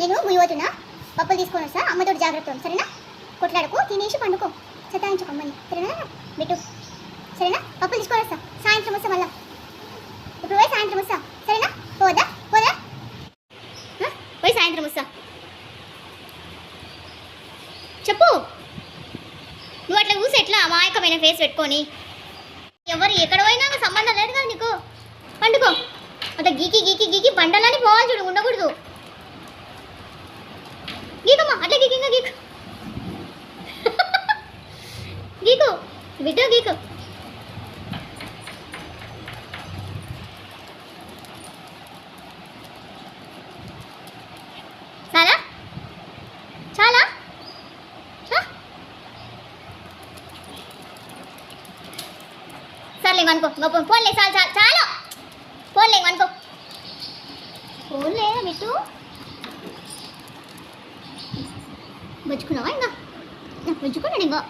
నేను ముయ్యబోతున్నా పప్పులు తీసుకొని వస్తా. అమ్మతోటి జాగ్రత్త సరేనా? కొట్లాడకు తినేసి పండుకో. సతాయించుకో అమ్మని. సరేనా? బిట్టు. సరేనా? పప్పులు తీసుకొని వస్తా. సాయంత్రం వస్తా మళ్ళా. ఇప్పుడు పోయి సాయంత్రం వస్తా. సరేనా? పోదా? పోదా? పోయి సాయంత్రం వస్తా. చెప్పు. నువ్వు అట్లా చూసి ఎట్లా? అమాయకమైన ఫేస్ పెట్టుకొని. ఎవరు ఎక్కడ పోయినా సంబంధం లేదు కదా నీకు. పండుకో. అంత గీకి గీకి గీకి బండలని పోవాలి చూడు ఉండకూడదు గీకమ్మా అట్లా గీకి ఇంకా గీకు గీకు బిడ్డ గీకు. చాలా? చాలా? సర్లే అనుకో. గొప్ప ఫోన్లే చాలు చాలు చాలు. ఫోన్లే అనుకో. ఫోన్లే బిట్టు బుచ్చుకున్నావా ఇంకా? బుచ్చుకున్నాడు ఇంకా.